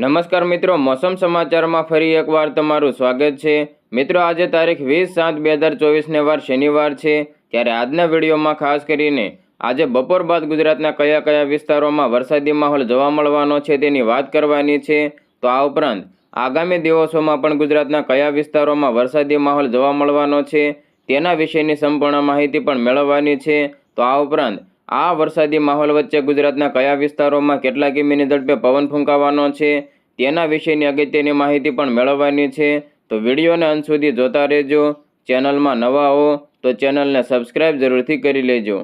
નમસ્કાર મિત્રો, મોસમ સમાચારમાં ફરી એકવાર તમારું સ્વાગત છે. મિત્રો, આજે તારીખ વીસ સાત બે હજાર ચોવીસને વાર શનિવાર છે. ત્યારે આજના વિડીયોમાં ખાસ કરીને આજે બપોર બાદ ગુજરાતના કયા કયા વિસ્તારોમાં વરસાદી માહોલ જોવા મળવાનો છે તેની વાત કરવાની છે. તો આ ઉપરાંત આગામી દિવસોમાં પણ ગુજરાતના કયા વિસ્તારોમાં વરસાદી માહોલ જોવા મળવાનો છે તેના વિશેની સંપૂર્ણ માહિતી પણ મેળવવાની છે. તો આ ઉપરાંત આ વરસાદી માહોલ વચ્ચે ગુજરાતના કયા વિસ્તારોમાં કેટલા કિમીની ઝડપે પવન ફૂંકાવાનો છે, તેના વિશેની અગત્યની માહિતી પણ મેળવવાની છે. તો વિડીયોને અંત સુધી જોતા રહેજો. ચેનલમાં નવા હો તો ચેનલને સબસ્ક્રાઈબ જરૂરથી કરી લેજો.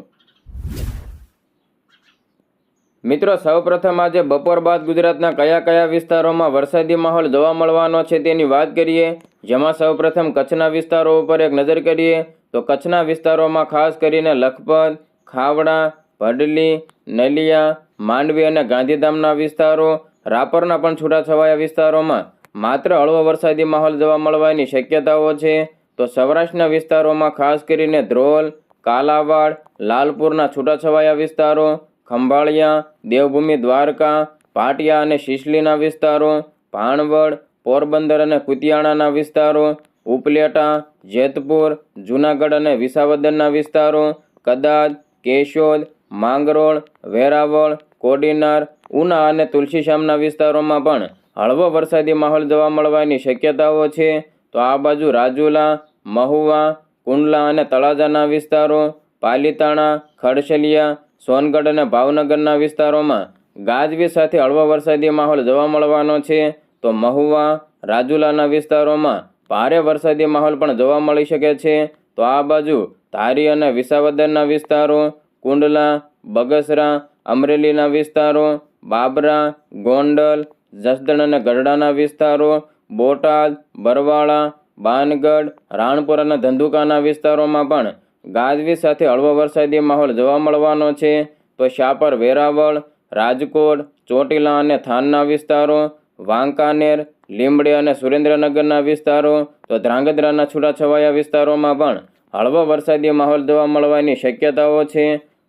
મિત્રો, સૌપ્રથમ આજે બપોર બાદ ગુજરાતના કયા કયા વિસ્તારોમાં વરસાદી માહોલ જોવા મળવાનો છે તેની વાત કરીએ. જેમાં સૌપ્રથમ કચ્છના વિસ્તારો ઉપર એક નજર કરીએ તો કચ્છના વિસ્તારોમાં ખાસ કરીને લખપત ખાવડા, ભડલી, નલિયા, માંડવી અને ગાંધીધામના વિસ્તારો, રાપરના પણ છૂટાછવાયા વિસ્તારોમાં. માત્ર હળવો વરસાદી માહોલ જોવા મળવાની શક્યતાઓ છે. તો સૌરાષ્ટ્રના વિસ્તારોમાં ખાસ કરીને ધ્રોલ, કાલાવાડ, લાલપુરના છૂટાછવાયા વિસ્તારો, ખંભાળિયા, દેવભૂમિ, દ્વારકા, પાટિયા અને શિશલીના વિસ્તારો ભાણવડ પોરબંદર અને કુતિયાણાના વિસ્તારો, ઉપલેટા, જેતપુર, જૂનાગઢ અને વિસાવદરના વિસ્તારો, કદાચ કેશોદ માંગરોળ, વેરાવળ, કોડીનાર, ઉના અને તુલસીશ્યામના વિસ્તારોમાં પણ હળવો વરસાદી માહોલ જોવા મળવાની શક્યતાઓ છે. તો આ બાજુ રાજુલા, મહુવા, કુંડલા અને તળાજાના વિસ્તારો, પાલીતાણા ખડશલિયા સોનગઢ અને ભાવનગરના વિસ્તારોમાં ગાજવીજ સાથે હળવો વરસાદી માહોલ જોવા મળવાનો છે. તો મહુવા, રાજુલાના વિસ્તારોમાં ભારે વરસાદી માહોલ પણ જોવા મળી શકે છે. તો આ બાજુ ધારી અને વિસાવદરના વિસ્તારો, કુંડલા, બગસરા, અમરેલીના વિસ્તારો, બાબરા, ગોંડલ, જસદણ અને ગઢડાના વિસ્તારો, બોટાદ, બરવાળા, બાનગઢ, રાણપુર અને ધંધુકાના વિસ્તારોમાં પણ ગાજવીજ સાથે હળવો વરસાદી માહોલ જોવા મળવાનો છે. તો શાપર વેરાવળ, રાજકોટ, ચોટીલા અને થાનના વિસ્તારો વાંકાનેર, લીંબડી અને સુરેન્દ્રનગરના વિસ્તારો તો ધ્રાંગધ્રાના છૂટાછવાયા વિસ્તારોમાં પણ હળવો વરસાદી માહોલ જોવા મળવાની શક્યતાઓ છે.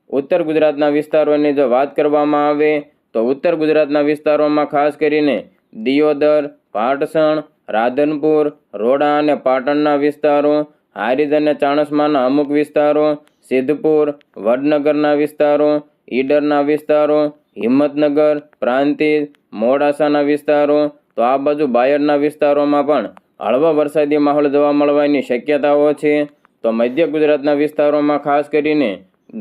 ઉત્તર ગુજરાતના વિસ્તારોની જો વાત કરવામાં આવે તો ઉત્તર ગુજરાતના વિસ્તારોમાં ખાસ કરીને દિયોદર, પાટસણ, રાધનપુર, રોડા અને પાટણના વિસ્તારો, હારીજ અને ચાણસમાના અમુક વિસ્તારો, સિદ્ધપુર, વડનગરના વિસ્તારો, ઈડરના વિસ્તારો હિંમતનગર, પ્રાંતિજ, મોડાસાના વિસ્તારો, તો આ બાજુ બાયડના વિસ્તારોમાં પણ હળવા વરસાદી માહોલ જોવા મળવાની શક્યતાઓ છે. તો મધ્ય ગુજરાતના વિસ્તારોમાં ખાસ કરીને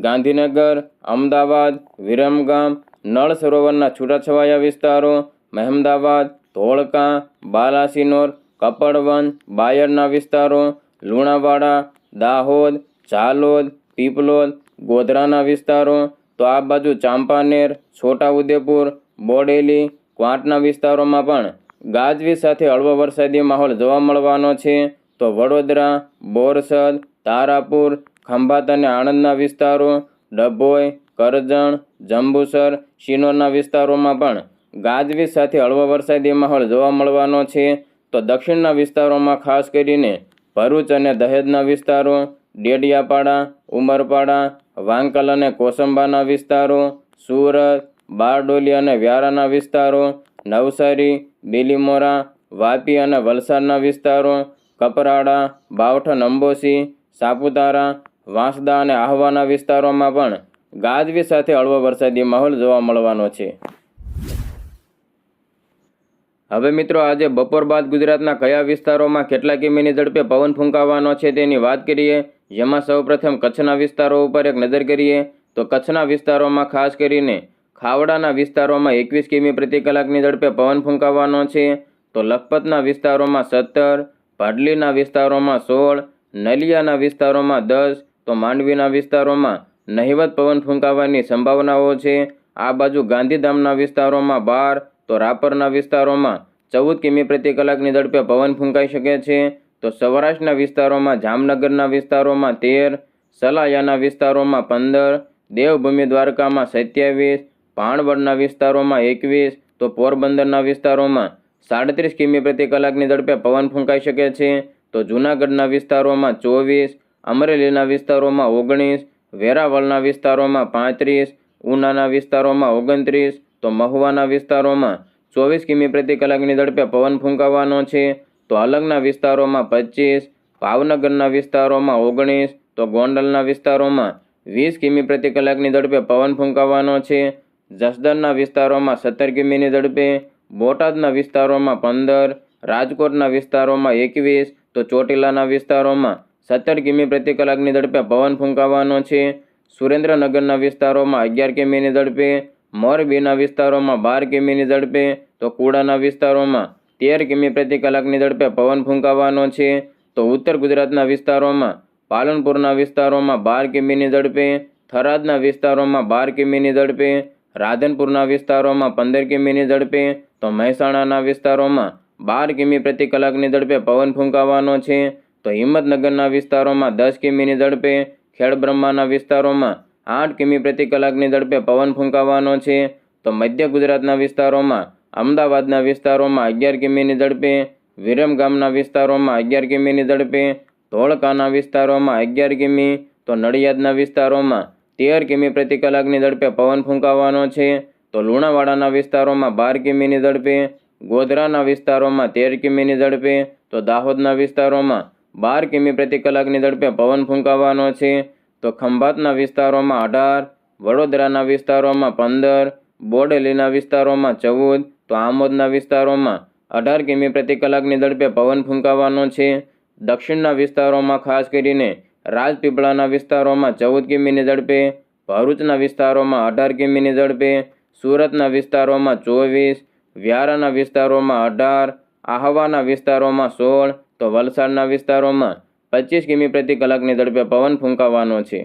ગાંધીનગર, અમદાવાદ, વિરમગામ, નળ સરોવરના છૂટાછવાયા વિસ્તારો, મહેમદાવાદ, ધોળકા, બાલાસિનોર કપડવન બાયડના વિસ્તારો, લુણાવાડા, દાહોદ, ઝાલોદ, પીપલોદ, ગોધરાના વિસ્તારો તો આ બાજુ ચાંપાનેર, છોટાઉદેપુર, બોડેલી, ક્વાંટના વિસ્તારોમાં પણ ગાજવીજ સાથે હળવો વરસાદી માહોલ જોવા મળવાનો છે. તો વડોદરા, બોરસદ, તારાપુર, ખંભાત અને આણંદના વિસ્તારો, ડભોઈ, કરજણ, જંબુસર, શિનોરના વિસ્તારોમાં પણ ગાજવીજ સાથે હળવો વરસાદી માહોલ જોવા મળવાનો છે. તો દક્ષિણના વિસ્તારોમાં ખાસ કરીને ભરૂચ અને દહેજના વિસ્તારો, ડેડિયાપાડા, ઉમરપાડા વાંકલ અને કોસંબાના વિસ્તારો, સુરત, બારડોલી અને વ્યારાના વિસ્તારો, નવસારી, બિલીમોરા, વાપી અને વલસાડના વિસ્તારો, કપરાડા બાવઠન અંબોસી સાપુતારા, વાંસદા અને આહવાના વિસ્તારોમાં પણ ગાજવી સાથે હળવો વરસાદી માહોલ જોવા મળવાનો છે. હવે મિત્રો આજે બપોર બાદ ગુજરાતના કયા વિસ્તારોમાં કેટલા કિમીની ઝડપે પવન ફૂંકાવાનો છે તેની વાત કરીએ, જેમાં સૌપ્રથમ કચ્છના વિસ્તારો ઉપર એક નજર કરીએ, તો કચ્છના વિસ્તારોમાં ખાસ કરીને ખાવડાના વિસ્તારોમાં એકવીસ કિમી પ્રતિ કલાકની ઝડપે પવન ફૂંકાવાનો છે, તો લખપતના વિસ્તારોમાં સત્તર ભાડલીના વિસ્તારોમાં સોળ, નલિયાના વિસ્તારોમાં દસ, તો માંડવીના વિસ્તારોમાં નહિવત પવન ફૂંકાવાની સંભાવનાઓ છે. આ બાજુ ગાંધીધામના વિસ્તારોમાં બાર તો રાપરના વિસ્તારોમાં ચૌદ કિમી પ્રતિ કલાકની ઝડપે પવન ફૂંકાઈ શકે છે. તો સૌરાષ્ટ્રના વિસ્તારોમાં, જામનગરના વિસ્તારોમાં તેર, સલાયાના વિસ્તારોમાં પંદર, દેવભૂમિ દ્વારકામાં સત્યાવીસ ભાણવડના વિસ્તારોમાં એકવીસ, તો પોરબંદરના વિસ્તારોમાં સાડત્રીસ કિમી પ્રતિ કલાકની ઝડપે પવન ફૂંકાઈ શકે છે. તો જૂનાગઢના વિસ્તારોમાં ચોવીસ, અમરેલીના વિસ્તારોમાં ઓગણીસ, વેરાવળના વિસ્તારોમાં પાંત્રીસ, ઉનાના વિસ્તારોમાં ઓગણત્રીસ તો મહુવાના વિસ્તારોમાં ચોવીસ કિમી પ્રતિ કલાકની ઝડપે પવન ફૂંકાવાનો છે. તો અલગના વિસ્તારોમાં પચીસ, ભાવનગરના વિસ્તારોમાં ઓગણીસ, તો ગોંડલના વિસ્તારોમાં વીસ કિમી પ્રતિ કલાકની ઝડપે પવન ફૂંકાવાનો છે. જસદણના વિસ્તારોમાં સત્તર કિમીની ઝડપે, બોટાદના વિસ્તારોમાં પંદર, રાજકોટના વિસ્તારોમાં એકવીસ, તો ચોટીલાના વિસ્તારોમાં સત્તર કિમી પ્રતિ કલાકની ઝડપે પવન ફૂંકાવાનો છે. સુરેન્દ્રનગરના વિસ્તારોમાં અગિયાર કિમીની ઝડપે મોરબીના વિસ્તારોમાં બાર કિમીની ઝડપે, તો કુડાના વિસ્તારોમાં તેર કિમી પ્રતિ કલાકની ઝડપે પવન ફૂંકાવાનો છે. તો ઉત્તર ગુજરાતના વિસ્તારોમાં, પાલનપુરના વિસ્તારોમાં બાર કિમીની ઝડપે, થરાદના વિસ્તારોમાં બાર કિમીની ઝડપે, રાધનપુરના વિસ્તારોમાં પંદર કિમીની ઝડપે, તો મહેસાણાના વિસ્તારોમાં બાર કિમી પ્રતિ કલાકની ઝડપે પવન ફૂંકાવાનો છે. તો હિંમતનગરના વિસ્તારોમાં દસ કિમીની ઝડપે, ખેડબ્રહ્માના વિસ્તારોમાં આઠ કિમી પ્રતિ કલાકની ઝડપે પવન ફૂંકાવાનો છે. તો મધ્ય ગુજરાતના વિસ્તારોમાં, અમદાવાદના વિસ્તારોમાં અગિયાર કિમીની ઝડપે વિરમગામના વિસ્તારોમાં અગિયાર કિમીની ઝડપે, ધોળકાના વિસ્તારોમાં અગિયાર કિમી, તો નડિયાદના વિસ્તારોમાં તેર કિમી પ્રતિ કલાકની ઝડપે પવન ફૂંકાવાનો છે. તો લુણાવાડાના વિસ્તારોમાં બાર કિમીની ઝડપે, ગોધરાના વિસ્તારોમાં તેર કિમીની ઝડપે, તો દાહોદના વિસ્તારોમાં બાર કિમી પ્રતિ કલાકની ઝડપે પવન ફૂંકાવાનો છે. તો ખંભાતના વિસ્તારોમાં અઢાર, વડોદરાના વિસ્તારોમાં પંદર, બોડેલીના વિસ્તારોમાં ચૌદ, તો આમોદના વિસ્તારોમાં અઢાર કિમી પ્રતિ કલાકની ઝડપે પવન ફૂંકાવાનો છે. દક્ષિણના વિસ્તારોમાં ખાસ કરીને રાજપીપળાના વિસ્તારોમાં ચૌદ કિમીની ઝડપે, ભરૂચના વિસ્તારોમાં અઢાર કિમીની ઝડપે, સુરતના વિસ્તારોમાં ચોવીસ, વ્યારાના વિસ્તારોમાં અઢાર, આહવાના વિસ્તારોમાં સોળ, તો વલસાડના વિસ્તારોમાં પચીસ કિમી પ્રતિ કલાકની ઝડપે પવન ફૂંકાવાનો છે.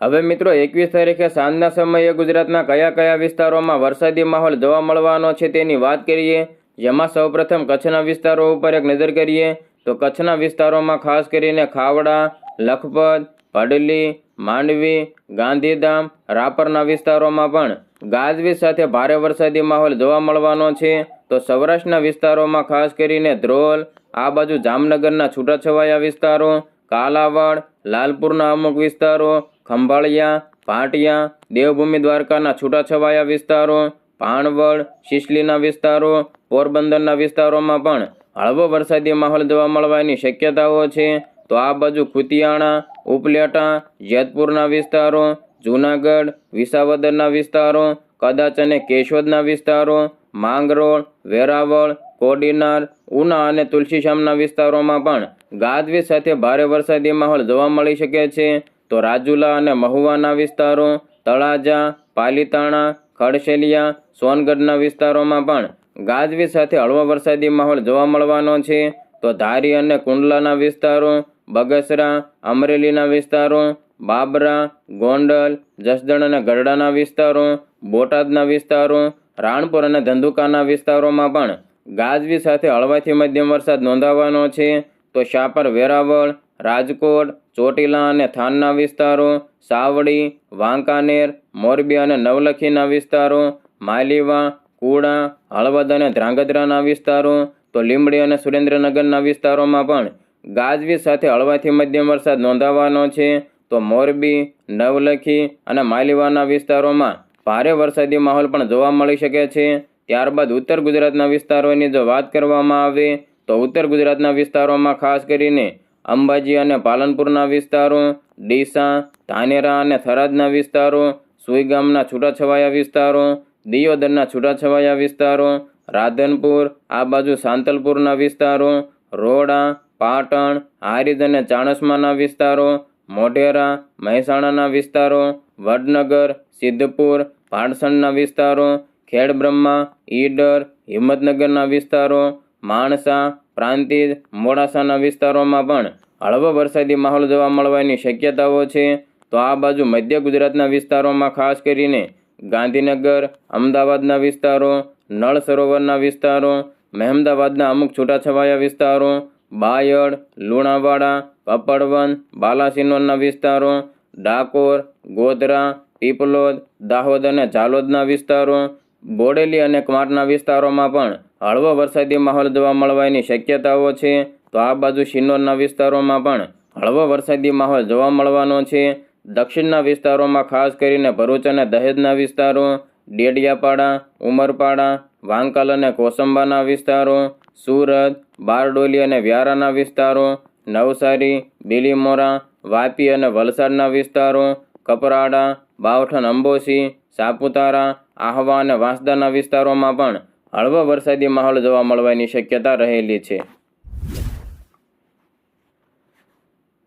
હવે મિત્રો, એકવીસ તારીખે સાંજના સમયે ગુજરાતના કયા કયા વિસ્તારોમાં વરસાદી માહોલ જોવા મળવાનો છે તેની વાત કરીએ. જેમાં સૌપ્રથમ કચ્છના વિસ્તારો ઉપર એક નજર કરીએ, તો કચ્છના વિસ્તારોમાં ખાસ કરીને ખાવડા, લખપત ભડલી માંડવી, ગાંધીધામ, રાપરના વિસ્તારોમાં પણ ગાજવીજ સાથે ભારે વરસાદી માહોલ જોવા મળવાનો છે. તો સૌરાષ્ટ્રના વિસ્તારોમાં ખાસ કરીને ધ્રોલ આ બાજુ જામનગરના છૂટાછવાયા વિસ્તારો, કાલાવાડ, લાલપુરના અમુક વિસ્તારો, ખંભાળિયા ભાટિયા દેવભૂમિ દ્વારકાના છૂટાછવાયા વિસ્તારો, પાણવડ, શિશલીના વિસ્તારો, પોરબંદરના વિસ્તારોમાં પણ હળવો વરસાદી માહોલ જોવા મળવાની શક્યતાઓ છે. તો આ બાજુ ખુતિયાણા, ઉપલેટા, જેતપુરના વિસ્તારો, જૂનાગઢ, વિસાવદરના વિસ્તારો, કદાચ અને કેશોદના વિસ્તારો, માંગરોળ, વેરાવળ કોડીનાર, ઉના અને તુલસીશ્યામના વિસ્તારોમાં પણ ગાજવીજ સાથે ભારે વરસાદી માહોલ જોવા મળી શકે છે. તો રાજુલા અને મહુવાના વિસ્તારો, તળાજા, પાલીતાણા, ખડશેલિયા, સોનગઢના વિસ્તારોમાં પણ ગાજવીજ સાથે હળવો વરસાદી માહોલ જોવા મળવાનો છે. તો ધારી અને કુંડલાના વિસ્તારો, બગસરા, અમરેલીના વિસ્તારો, બાબરા, ગોંડલ, જસદણ અને ગરડાના વિસ્તારો, બોટાદના વિસ્તારો, રાણપુર અને ધંધુકાના વિસ્તારોમાં પણ ગાજવીજ સાથે હળવાથી મધ્યમ વરસાદ નોંધાવાનો છે. તો શાપર, વેરાવળ, રાજકોટ, ચોટીલા અને થાનના વિસ્તારો, સાવડી, વાંકાનેર, મોરબી અને નવલખીના વિસ્તારો, માલીવા, કુડા, હળવદ અને ધ્રાંગધ્રાના વિસ્તારો, તો લીંબડી અને સુરેન્દ્રનગરના વિસ્તારોમાં પણ ગાજવી સાથે હળવાથી મધ્યમ વરસાદ નોંધાવાનો છે. તો મોરબી, નવલખી અને માલીવાના વિસ્તારોમાં ભારે વરસાદી માહોલ પણ જોવા મળી શકે છે. ત્યારબાદ ઉત્તર ગુજરાતના વિસ્તારોની જો વાત કરવામાં આવે, તો ઉત્તર ગુજરાતના વિસ્તારોમાં ખાસ કરીને અંબાજી અને પાલનપુરના વિસ્તારો, ડીસા, ધાનેરા અને થરાદના વિસ્તારો સુઈગામના છૂટાછવાયા વિસ્તારો, દિયોદરના છૂટાછવાયા વિસ્તારો, રાધનપુર, આ બાજુ સાંતલપુરના વિસ્તારો, રોડા, પાટણ, હારીજ અને ચાણસમાના વિસ્તારો, મોઢેરા, મહેસાણાના વિસ્તારો, વડનગર, સિદ્ધપુર ભાડસણના વિસ્તારો ખેડબ્રહ્મા, ઈડર, હિંમતનગરના વિસ્તારો, માણસા, પ્રાંતિજ, મોડાસાના વિસ્તારોમાં પણ હળવો વરસાદી માહોલ જોવા મળવાની શક્યતાઓ છે. તો આ બાજુ મધ્ય ગુજરાતના વિસ્તારોમાં ખાસ કરીને ગાંધીનગર, અમદાવાદના વિસ્તારો, નળ સરોવરના વિસ્તારો, મહેમદાવાદના અમુક છૂટાછવાયા વિસ્તારો, બાયડ, લુણાવાડા કપડવન બાલાસિનોરના વિસ્તારો, ડાકોર, ગોધરા, પીપલોદ, દાહોદ અને ઝાલોદના વિસ્તારો બોડેલી અને કમાટના વિસ્તારોમાં પણ હળવો વરસાદી માહોલ જોવા મળવાની શક્યતાઓ છે. તો આ બાજુ શિનોરના વિસ્તારોમાં પણ હળવો વરસાદી માહોલ જોવા મળવાનો છે. દક્ષિણના વિસ્તારોમાં ખાસ કરીને ભરૂચ અને દહેજના વિસ્તારો, ડેડિયાપાડા, ઉમરપાડા, વાંકલ અને કોસંબાના વિસ્તારો, સુરત, બારડોલી અને વ્યારાના વિસ્તારો, નવસારી, બિલીમોરા, વાપી અને વલસાડના વિસ્તારો, કપરાડા, બાવઠન, અંબોસી, સાપુતારા આહવા અને વાંસદાના વિસ્તારોમાં પણ હળવો વરસાદી માહોલ જોવા મળવાની શક્યતા રહેલી છે.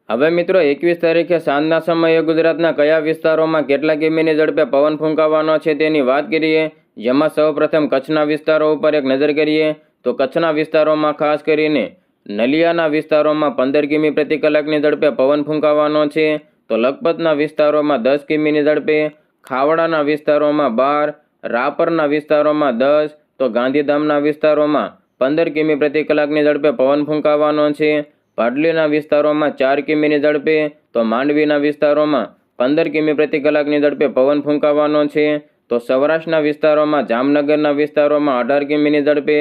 હવે મિત્રો, એકવીસ તારીખે સાંજના સમયે ગુજરાતના કયા વિસ્તારોમાં કેટલા કિમીની ઝડપે પવન ફૂંકાવાનો છે તેની વાત કરીએ, જેમાં સૌપ્રથમ કચ્છના વિસ્તારો ઉપર એક નજર કરીએ, તો કચ્છના વિસ્તારોમાં ખાસ કરીને નલિયાના વિસ્તારોમાં પંદર કિમી પ્રતિ કલાકની ઝડપે પવન ફૂંકાવાનો છે, તો લખપતના વિસ્તારોમાં દસ કિમીની ઝડપે, ખાવડાના વિસ્તારોમાં બાર રાપરના વિસ્તારોમાં દસ, તો ગાંધીધામના વિસ્તારોમાં પંદર કિમી પ્રતિ કલાકની ઝડપે પવન ફૂંકાવાનો છે. પાટલીના વિસ્તારોમાં ચાર કિમીની ઝડપે, તો માંડવીના વિસ્તારોમાં પંદર કિમી પ્રતિ કલાકની ઝડપે પવન ફૂંકાવાનો છે. તો સૌરાષ્ટ્રના વિસ્તારોમાં જામનગરના વિસ્તારોમાં અઢાર કિમીની ઝડપે,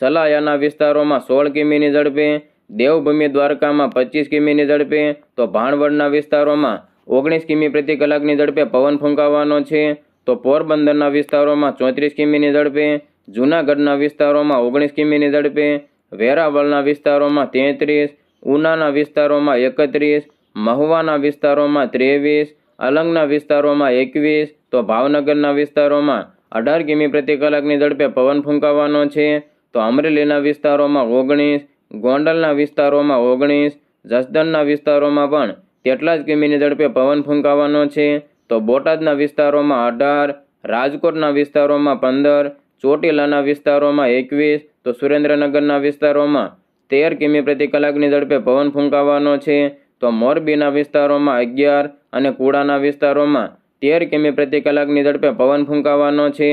સલાયાના વિસ્તારોમાં સોળ કિમીની ઝડપે, દેવભૂમિ દ્વારકામાં પચીસ કિમીની ઝડપે, તો ભાણવડના વિસ્તારોમાં ઓગણીસ કિમી પ્રતિ કલાકની ઝડપે પવન ફૂંકાવાનો છે. તો પોરબંદરના વિસ્તારોમાં ચોત્રીસ કિમીની ઝડપે, જૂનાગઢના વિસ્તારોમાં ઓગણીસ કિમીની ઝડપે, વેરાવળના વિસ્તારોમાં તેત્રીસ, ઉનાના વિસ્તારોમાં એકત્રીસ, મહુવાના વિસ્તારોમાં ત્રેવીસ, અલંગના વિસ્તારોમાં એકવીસ, તો ભાવનગરના વિસ્તારોમાં અઢાર કિમી પ્રતિ કલાકની ઝડપે પવન ફૂંકાવાનો છે. તો અમરેલીના વિસ્તારોમાં ઓગણીસ, ગોંડલના વિસ્તારોમાં ઓગણીસ, જસદણના વિસ્તારોમાં પણ તેટલા જ કિમીની ઝડપે પવન ફૂંકાવાનો છે. તો બોટાદના વિસ્તારોમાં અઢાર, રાજકોટના વિસ્તારોમાં પંદર, ચોટીલાના વિસ્તારોમાં એકવીસ, તો સુરેન્દ્રનગરના વિસ્તારોમાં તેર કિમી પ્રતિ કલાકની ઝડપે પવન ફૂંકાવાનો છે. તો મોરબીના વિસ્તારોમાં અગિયાર અને કુડાના વિસ્તારોમાં તેર કિમી પ્રતિ કલાકની ઝડપે પવન ફૂંકાવાનો છે.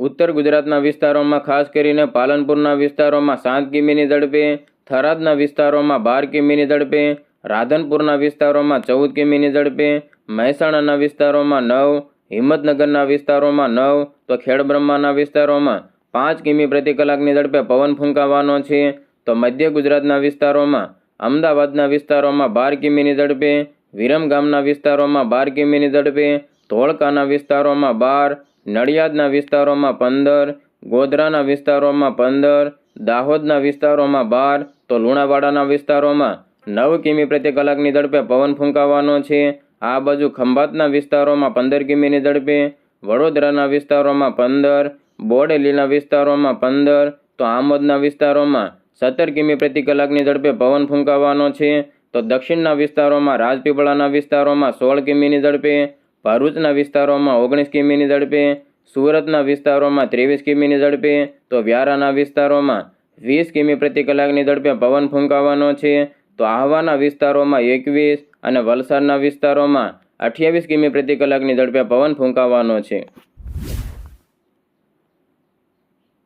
ઉત્તર ગુજરાતના વિસ્તારોમાં ખાસ કરીને પાલનપુરના વિસ્તારોમાં સાત કિમીની ઝડપે, થરાદના વિસ્તારોમાં બાર કિમીની ઝડપે રાધનપુરના વિસ્તારોમાં ચૌદ કિમીની ઝડપે, મહેસાણાના વિસ્તારોમાં નવ, હિંમતનગરના વિસ્તારોમાં નવ, તો ખેડબ્રહ્માના વિસ્તારોમાં પાંચ કિમી પ્રતિ કલાકની ઝડપે પવન ફૂંકાવાનો છે. તો મધ્ય ગુજરાતના વિસ્તારોમાં, અમદાવાદના વિસ્તારોમાં બાર કિમીની ઝડપે વિરમગામના વિસ્તારોમાં બાર કિમીની ઝડપે, ધોળકાના વિસ્તારોમાં બાર, નડિયાદના વિસ્તારોમાં પંદર, ગોધરાના વિસ્તારોમાં પંદર, દાહોદના વિસ્તારોમાં બાર, તો લુણાવાડાના વિસ્તારોમાં નવ કિમી પ્રતિ કલાકની ઝડપે પવન ફૂંકાવાનો છે. આ બાજુ ખંભાતના વિસ્તારોમાં પંદર કિમીની ઝડપે, વડોદરાના વિસ્તારોમાં પંદર, બોડેલીના વિસ્તારોમાં પંદર, તો આમોદના વિસ્તારોમાં સત્તર કિમી પ્રતિ કલાકની ઝડપે પવન ફૂંકાવાનો છે. તો દક્ષિણના વિસ્તારોમાં રાજપીપળાના વિસ્તારોમાં સોળ કિમીની ઝડપે, ભરૂચના વિસ્તારોમાં ઓગણીસ કિમીની ઝડપે, સુરતના વિસ્તારોમાં ત્રેવીસ કિમીની ઝડપે, તો વ્યારાના વિસ્તારોમાં વીસ કિમી પ્રતિ કલાકની ઝડપે પવન ફૂંકાવાનો છે. તો આહવાના વિસ્તારોમાં એકવીસ અને વલસાડના વિસ્તારોમાં અઠ્યાવીસ કિમી પ્રતિ કલાકની ઝડપે પવન ફૂંકાવાનો છે.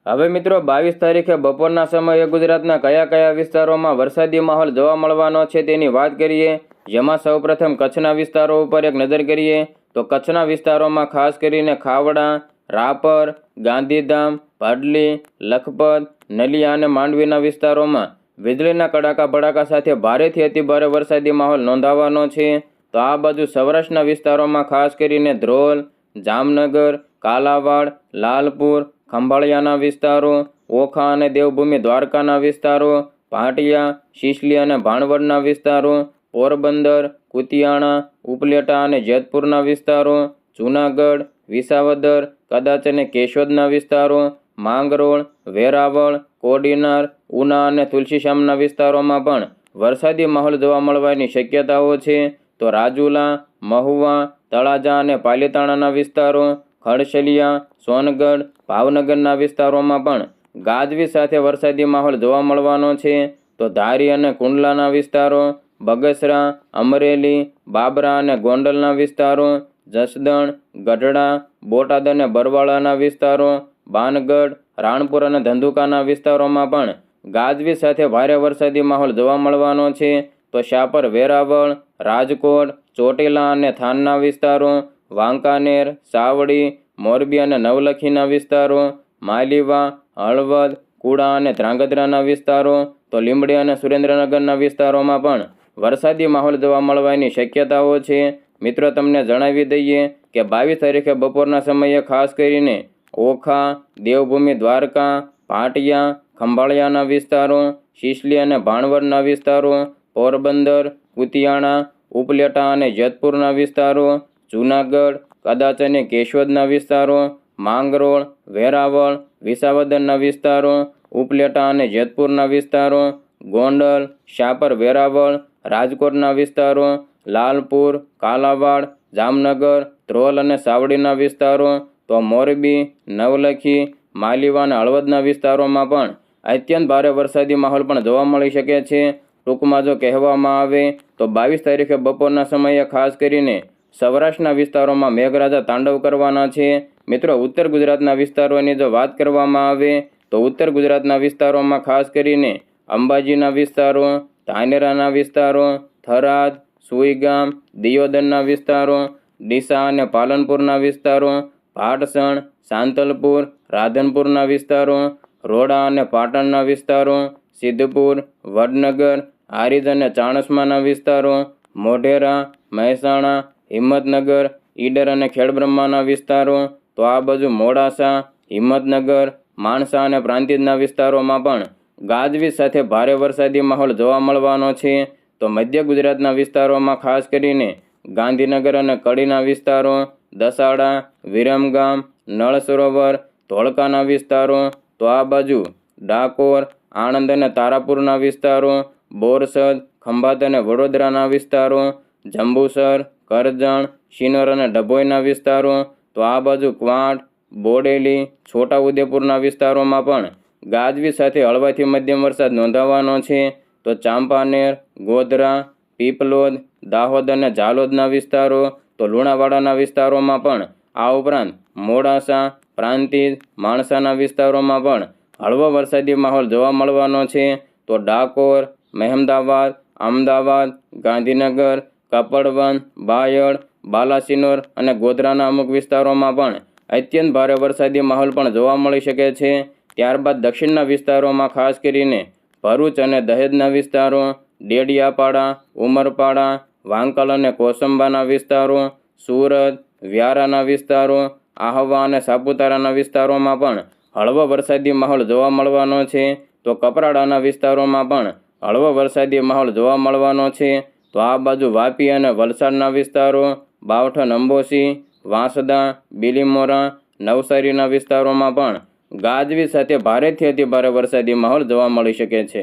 હવે મિત્રો બાવીસ તારીખે બપોરના સમયે ગુજરાતના કયા કયા વિસ્તારોમાં વરસાદી માહોલ જોવા મળવાનો છે તેની વાત કરીએ. જેમાં સૌપ્રથમ કચ્છના વિસ્તારો ઉપર એક નજર કરીએ તો કચ્છના વિસ્તારોમાં ખાસ કરીને ખાવડા, રાપર, ગાંધીધામ ભાડલી લખપત, નલિયા અને માંડવીના વિસ્તારોમાં વીજળીના કડાકા ભડાકા સાથે ભારેથી અતિભારે વરસાદી માહોલ નોંધાવાનો છે. તો આ બાજુ સૌરાષ્ટ્રના વિસ્તારોમાં ખાસ કરીને ધ્રોલ, જામનગર, કાલાવાડ, લાલપુર, ખંભાળિયાના વિસ્તારો, ઓખા અને દેવભૂમિ દ્વારકાના વિસ્તારો, ભાટિયા, શિશલી અને ભાણવડના વિસ્તારો, પોરબંદર, કુતિયાણા, ઉપલેટા અને જેતપુરના વિસ્તારો, જૂનાગઢ, વિસાવદર, કદાચ અને કેશોદના વિસ્તારો, માંગરોળ, વેરાવળ, કોડીનાર ઉના અને તુલસીશ્યામના વિસ્તારોમાં પણ વરસાદી માહોલ જોવા મળવાની શક્યતાઓ છે. તો રાજુલા, મહુવા, તળાજા અને પાલીતાણાના વિસ્તારો, ખડશલિયા, સોનગઢ, ભાવનગરના વિસ્તારોમાં પણ ગાજવી સાથે વરસાદી માહોલ જોવા મળવાનો છે. તો ધારી અને કુંડલાના વિસ્તારો, બગસરા, અમરેલી, બાબરા અને ગોંડલના વિસ્તારો, જસદણ, ગઢડા, બોટાદ અને બરવાળાના વિસ્તારો, બાનગઢ, રાણપુર અને ધંધુકાના વિસ્તારોમાં પણ ગાજવી સાથે ભારે વરસાદી માહોલ જોવા મળવાનો છે. તો શાપર વેરાવળ, રાજકોટ, ચોટીલા અને થાનના વિસ્તારો, વાંકાનેર, સાવડી, મોરબી અને નવલખીના વિસ્તારો, માલીવા, હળવદ, કુડા અને ધ્રાંગધ્રાના વિસ્તારો, તો લીંબડી અને સુરેન્દ્રનગરના વિસ્તારોમાં પણ વરસાદી માહોલ જોવા મળવાની શક્યતાઓ છે. મિત્રો, તમને જણાવી દઈએ કે બાવીસ તારીખે બપોરના સમયે ખાસ કરીને ઓખા, દેવભૂમિ, દ્વારકા ભાટિયા ખંભાળિયાના વિસ્તારો, શિશલી અને ભાણવડના વિસ્તારો, પોરબંદર, કુતિયાણા, ઉપલેટા અને જેતપુરના વિસ્તારો, જૂનાગઢ, કદાચ અને કેશોદના વિસ્તારો, માંગરોળ, વેરાવળ વિસાવદરના વિસ્તારો, ઉપલેટા અને જેતપુરના વિસ્તારો, ગોંડલ, શાપર વેરાવળ, રાજકોટના વિસ્તારો, લાલપુર, કાલાવાડ, જામનગર, ધ્રોલ અને સાવડીના વિસ્તારો, તો મોરબી, નવલખી, માલીવા અને હળવદના વિસ્તારોમાં પણ અત્યંત ભારે વરસાદી માહોલ પણ જોવા મળી શકે છે. ટૂંકમાં જો કહેવામાં આવે તો બાવીસ તારીખે બપોરના સમયે ખાસ કરીને સૌરાષ્ટ્રના વિસ્તારોમાં મેઘરાજા તાંડવ કરવાના છે. મિત્રો, ઉત્તર ગુજરાતના વિસ્તારોની જો વાત કરવામાં આવે તો ઉત્તર ગુજરાતના વિસ્તારોમાં ખાસ કરીને અંબાજીના વિસ્તારો, ધાનેરાના વિસ્તારો, થરાદ, સુઈગામ, દિયોદરના વિસ્તારો, ડીસા અને પાલનપુરના વિસ્તારો ભાટસણ સાંતલપુર, રાધનપુરના વિસ્તારો રોડા અને પાટણના વિસ્તારો, સિદ્ધપુર, વડનગર, હારીજ અને ચાણસ્માના વિસ્તારો, મોઢેરા, મહેસાણા, હિંમતનગર, ઈડર અને ખેડબ્રહ્માના વિસ્તારો, તો આ બાજુ મોડાસા, હિંમતનગર, માણસા અને પ્રાંતિજના વિસ્તારોમાં પણ ગાજવીજ સાથે ભારે વરસાદી માહોલ જોવા મળવાનો છે. તો મધ્ય ગુજરાતના વિસ્તારોમાં ખાસ કરીને ગાંધીનગર અને કડીના વિસ્તારો, દસાડા, વિરમગામ, નળ સરોવર, ધોળકાના વિસ્તારો તો આ બાજુ ડાકોર, આણંદ અને તારાપુરના વિસ્તારો, બોરસદ, ખંભાત અને વડોદરાના વિસ્તારો, જંબુસર, કરજણ, શિનોર અને ડભોઈના વિસ્તારો, તો આ બાજુ ક્વાંટ, બોડેલી, છોટાઉદેપુરના વિસ્તારોમાં પણ ગાજવી સાથે હળવાથી મધ્યમ વરસાદ નોંધાવાનો છે. તો ચાંપાનેર, ગોધરા, પીપલોદ, દાહોદ અને ઝાલોદના વિસ્તારો, તો લુણાવાડાના વિસ્તારોમાં પણ આ ઉપરાંત મોડાસા પ્રાંતિજ માણસાના વિસ્તારોમાં પણ હળવો વરસાદી માહોલ જોવા મળવાનો છે. તો ડાકોર, મહેમદાવાદ, અમદાવાદ, ગાંધીનગર કપડવન બાયડ, બાલાસિનોર અને ગોધરાના અમુક વિસ્તારોમાં પણ અત્યંત ભારે વરસાદી માહોલ પણ જોવા મળી શકે છે. ત્યારબાદ દક્ષિણના વિસ્તારોમાં ખાસ કરીને ભરૂચ અને દહેજના વિસ્તારો, ડેડિયાપાડા, ઉમરપાડા, વાંકલ અને કોસંબાના વિસ્તારો, સુરત, વ્યારાના વિસ્તારો આહવા અને સાપુતારાના વિસ્તારોમાં પણ હળવો વરસાદી માહોલ જોવા મળવાનો છે. તો કપરાડાના વિસ્તારોમાં પણ હળવો વરસાદી માહોલ જોવા મળવાનો છે. તો આ બાજુ વાપી અને વલસાડના વિસ્તારો બાવઠન અંબોસી વાંસદા, બિલીમોરા, નવસારીના વિસ્તારોમાં પણ ગાજવી સાથે ભારેથી અતિ ભારે વરસાદી માહોલ જોવા મળી શકે છે.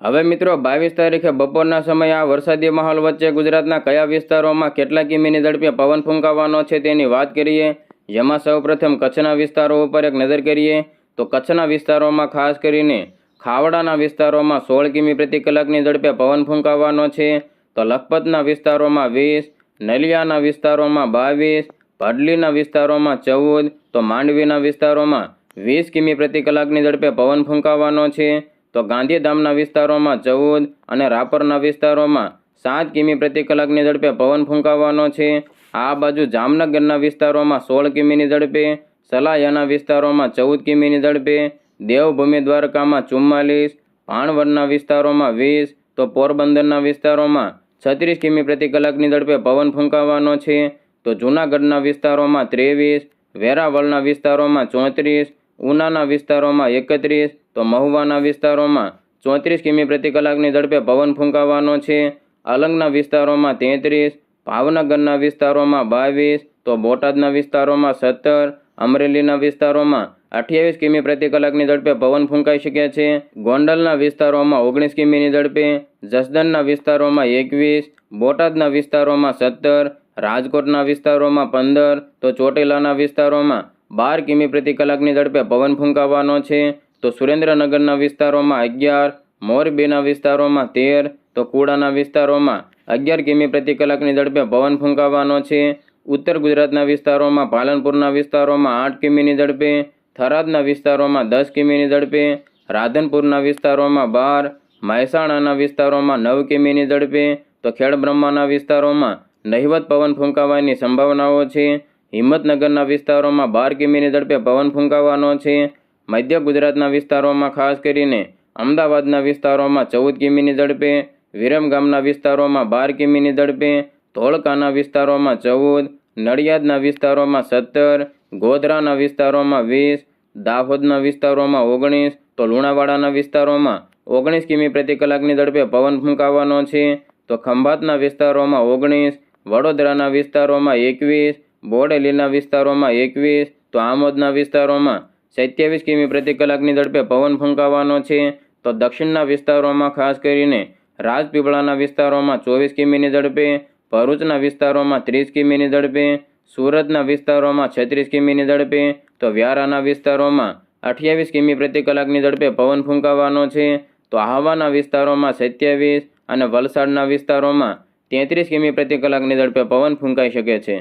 હવે મિત્રો, બાવીસ તારીખે બપોરના સમયે આ વરસાદી માહોલ વચ્ચે ગુજરાતના કયા વિસ્તારોમાં કેટલા કિમીની ઝડપે પવન ફૂંકાવાનો છે તેની વાત કરીએ. જેમાં સૌપ્રથમ કચ્છના વિસ્તારો ઉપર એક નજર કરીએ તો કચ્છના વિસ્તારોમાં ખાસ કરીને ખાવડાના વિસ્તારોમાં સોળ કિમી પ્રતિ કલાકની ઝડપે પવન ફૂંકાવાનો છે. તો લખપતના વિસ્તારોમાં વીસ, નલિયાના વિસ્તારોમાં બાવીસ, ભડલીના વિસ્તારોમાં ચૌદ, તો માંડવીના વિસ્તારોમાં વીસ કિમી પ્રતિ કલાકની ઝડપે પવન ફૂંકાવાનો છે. તો ગાંધીધામના વિસ્તારોમાં ચૌદ અને રાપરના વિસ્તારોમાં સાત કિમી પ્રતિ કલાકની ઝડપે પવન ફૂંકાવાનો છે. આ બાજુ જામનગરના વિસ્તારોમાં સોળ કિમીની ઝડપે, સલાયાના વિસ્તારોમાં ચૌદ કિમીની ઝડપે, દેવભૂમિ દ્વારકામાં ચુમ્માલીસ ભાણવડના વિસ્તારોમાં વીસ, તો પોરબંદરના વિસ્તારોમાં છત્રીસ કિમી પ્રતિ કલાકની ઝડપે પવન ફૂંકાવાનો છે. તો જૂનાગઢના વિસ્તારોમાં ત્રેવીસ, વેરાવળના વિસ્તારોમાં ચોત્રીસ ઉનાના વિસ્તારોમાં એકત્રીસ, તો મહુવાના વિસ્તારોમાં ચોત્રીસ કિમી પ્રતિ કલાકની ઝડપે પવન ફૂંકાવાનો છે. અલંગના વિસ્તારોમાં તેત્રીસ, ભાવનગરના વિસ્તારોમાં બાવીસ, તો બોટાદના વિસ્તારોમાં સત્તર, અમરેલીના વિસ્તારોમાં અઠ્યાવીસ કિમી પ્રતિ કલાકની ઝડપે પવન ફૂંકાઈ શકે છે. ગોંડલના વિસ્તારોમાં ઓગણીસ કિમીની ઝડપે જસદનના વિસ્તારોમાં એકવીસ, બોટાદના વિસ્તારોમાં સત્તર, રાજકોટના વિસ્તારોમાં પંદર, તો ચોટીલાના વિસ્તારોમાં બાર કિમી પ્રતિ કલાકની ઝડપે પવન ફૂંકાવાનો છે. તો સુરેન્દ્રનગરના વિસ્તારોમાં અગિયાર, મોરબીના વિસ્તારોમાં તેર, તો કુડાના વિસ્તારોમાં અગિયાર કિમી પ્રતિ કલાકની ઝડપે પવન ફૂંકાવાનો છે. ઉત્તર ગુજરાતના વિસ્તારોમાં પાલનપુરના વિસ્તારોમાં આઠ કિમીની ઝડપે, થરાદના વિસ્તારોમાં દસ કિમીની ઝડપે, રાધનપુરના વિસ્તારોમાં બાર, મહેસાણાના વિસ્તારોમાં નવ કિમીની ઝડપે, તો ખેડબ્રહ્માના વિસ્તારોમાં નહિવત પવન ફૂંકાવાની સંભાવનાઓ છે. હિંમતનગરના વિસ્તારોમાં બાર કિમીની ઝડપે પવન ફૂંકાવાનો છે. મધ્ય ગુજરાતના વિસ્તારોમાં ખાસ કરીને અમદાવાદના વિસ્તારોમાં ચૌદ કિમીની ઝડપે વિરમગામના વિસ્તારોમાં બાર કિમીની ઝડપે, ધોળકાના વિસ્તારોમાં ચૌદ, નડિયાદના વિસ્તારોમાં સત્તર, ગોધરાના વિસ્તારોમાં વીસ, દાહોદના વિસ્તારોમાં ઓગણીસ, તો લુણાવાડાના વિસ્તારોમાં ઓગણીસ કિમી પ્રતિ કલાકની ઝડપે પવન ફૂંકાવાનો છે. તો ખંભાતના વિસ્તારોમાં ઓગણીસ, વડોદરાના વિસ્તારોમાં એકવીસ બોડેલીના વિસ્તારોમાં એકવીસ, તો આમોદના વિસ્તારોમાં સત્યાવીસ કિમી પ્રતિ કલાકની ઝડપે પવન ફૂંકાવાનો છે. તો દક્ષિણના વિસ્તારોમાં ખાસ કરીને રાજપીપળાના વિસ્તારોમાં ચોવીસ કિમીની ઝડપે, ભરૂચના વિસ્તારોમાં ત્રીસ કિમીની ઝડપે, સુરતના વિસ્તારોમાં છત્રીસ કિમીની ઝડપે, તો વ્યારાના વિસ્તારોમાં અઠ્યાવીસ કિમી પ્રતિ કલાકની ઝડપે પવન ફૂંકાવાનો છે. તો આહવાના વિસ્તારોમાં સત્યાવીસ અને વલસાડના વિસ્તારોમાં તેત્રીસ કિમી પ્રતિ કલાકની ઝડપે પવન ફૂંકાઈ શકે છે.